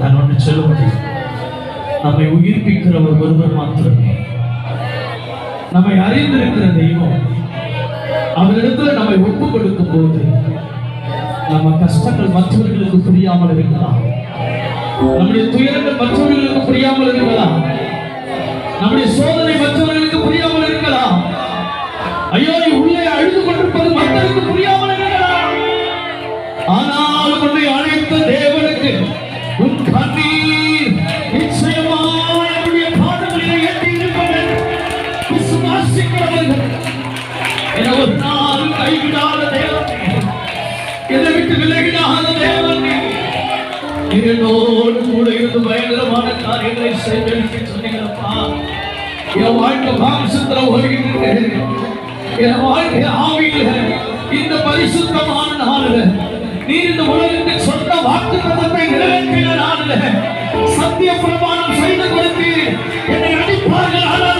நான் ஒன்று சொல்ல முடியும். நம்மை உயிர்ப்பிக்கிறவர் ஒருவர் மாத்திரம். நம்மை அறிந்திருக்கிற தெய்வம். அவரிடத்துல நம்மை ஒப்பு கொடுக்கும் போது நம்ம கஷ்டங்கள் மற்றவர்களுக்கு புரியாமல் இருக்கலாம். நம்முடைய துயரங்கள் மற்றவர்களுக்கு புரியாமல் இருக்கலாம். நம்முடைய சோதனை மற்றவர்களுக்கு புரியாமல் இருக்கலாம். ஐயோ உள்ளே அழுது கொண்டிருப்பது மக்களுக்கு புரியாமல் விட்டு விலகிடாத தேவன் என்னோடு கூட இருந்து பயங்கரமான காரியங்களை செய்வதற்கு சொன்னீங்களப்பா என் வாழ்க்கை மாம்சத்துல ஓடுகின்ற என் வாழ்க்கை ஆவியில் இந்த பரிசுத்தமான நாளில் நீர் இந்த உலகத்தில் சொந்த வாக்கு தத்தத்தை நிறைவேற்றின நாளில் சத்திய பிரமாணம் செய்து கொடுத்து என்னை அடிப்பார்கள் ஆனால்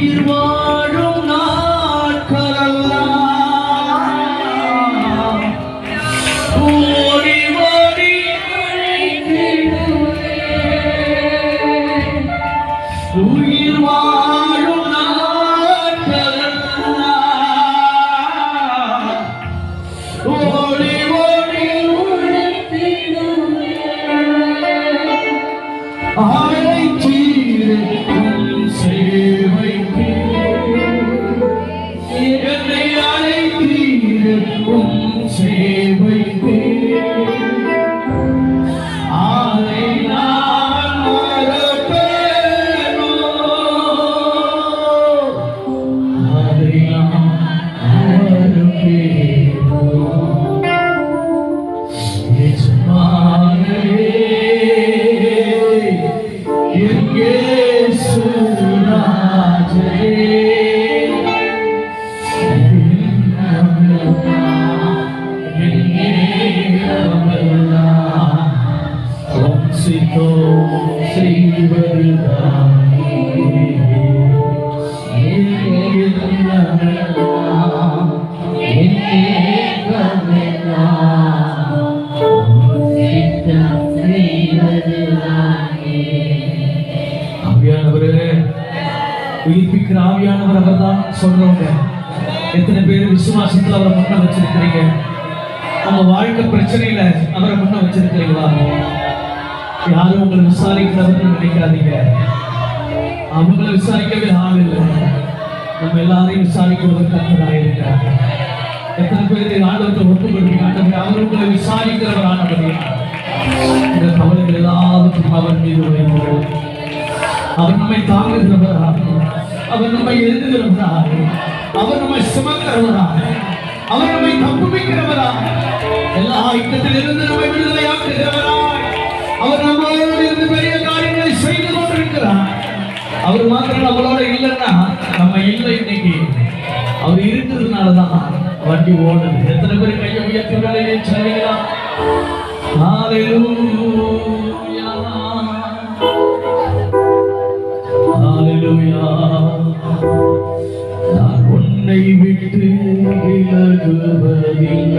உயிர் வாழும் நாட்களெல்லாம். ஓடி ஓடி உயிர் வாழும் உயிர்ப்பிக்கிற ஆவியானவர் அவர் தான் சொல்றவங்க எத்தனை பேர் விசுவாசத்துல அவரை முன்ன வச்சிருக்கிறீங்க உங்க வாழ்க்கை பிரச்சனையில அவரை முன்ன வச்சிருக்கிறீங்களா யாரும் உங்களை விசாரிக்கிறதுன்னு நினைக்காதீங்க. அவங்கள விசாரிக்கவே ஆள் இல்லை. நம்ம எல்லாரையும் விசாரிக்கிறவர் கத்தராக இருக்கிறார் எத்தனை பேர் ஆண்டவத்தை ஒப்பு ஆண்டவர் அவர் உங்களை விசாரிக்கிறவர் ஆனவரே இந்த கவலைகள் எல்லாவற்றையும் அவர் மீது வைப்போம் அவர் நம்மை தாங்குகிறவராக அவர் நம்மை எழுதுகிறவராக அவர் நம்மை சுமக்கிறவராக அவர் நம்மை தப்புவிக்கிறவரா எல்லா ஐக்கியத்திலிருந்து நம்மை விடுதலையாக்குகிறவரா அவர் நம்மளோடு இருந்து பெரிய காரியங்களை செய்து கொண்டிருக்கிறார். அவர் மாத்திரம் நம்மளோட இல்லைன்னா நம்ம இல்லை இன்னைக்கு. அவர் இருக்கிறதுனாலதான் வண்டி ஓடுது. எத்தனை பேர் கையை உயர்த்தி வேலையை சொல்லுங்களா Hallelujah. நான் உன்னை விட்டு விலகுவதில்லை.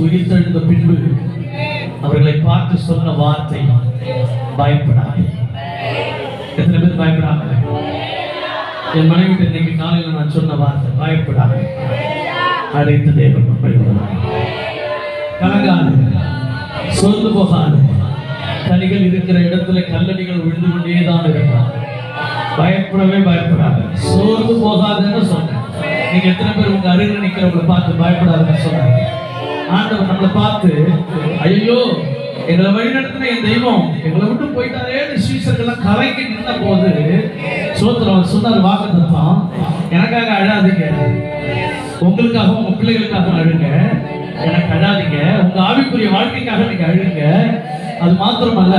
உயிர்த்தெழுந்த பின்பு அவர்களை பார்த்து சொன்ன வார்த்தை பயப்படாதே. எத்தனை பேர் பயப்படாமல்? என் மனைவி இன்னைக்கு காலையில் நான் சொன்ன வார்த்தை பயப்படாதே அழைத்து தேவன் கலங்காது. சோர்ந்து போகாது. கனிகள் இருக்கிற இடத்துல கல்லடிகள் விழுந்து கொண்டே தான் இருக்கும் பயப்படவே பயப்படாது. சோர்ந்து போகாதுன்னு சொன்னேன். நீங்க எத்தனை பேர் உங்க அருகில் நிக்கிறவங்களை பார்த்து பயப்படாதுன்னு சொன்னாங்க ஆண்டவர் நம்மளை பார்த்து ஐயோ எங்களை வழிநடத்தின என் தெய்வம் எங்களை விட்டு போயிட்டாரேன்னு சீசர்கள்லாம் கலைக்கு நின்ன போது ஸ்தோத்திரம் சொன்னார் வாக்கு தத்துவம் எனக்காக அழாதீங்க. உங்களுக்காக உங்க பிள்ளைகளுக்காக அழுங்க. எனக்கு அழாதீங்க. உங்க ஆவிக்குரிய வாழ்க்கைக்காக நீங்க அழுங்க. அது மாத்திரமல்ல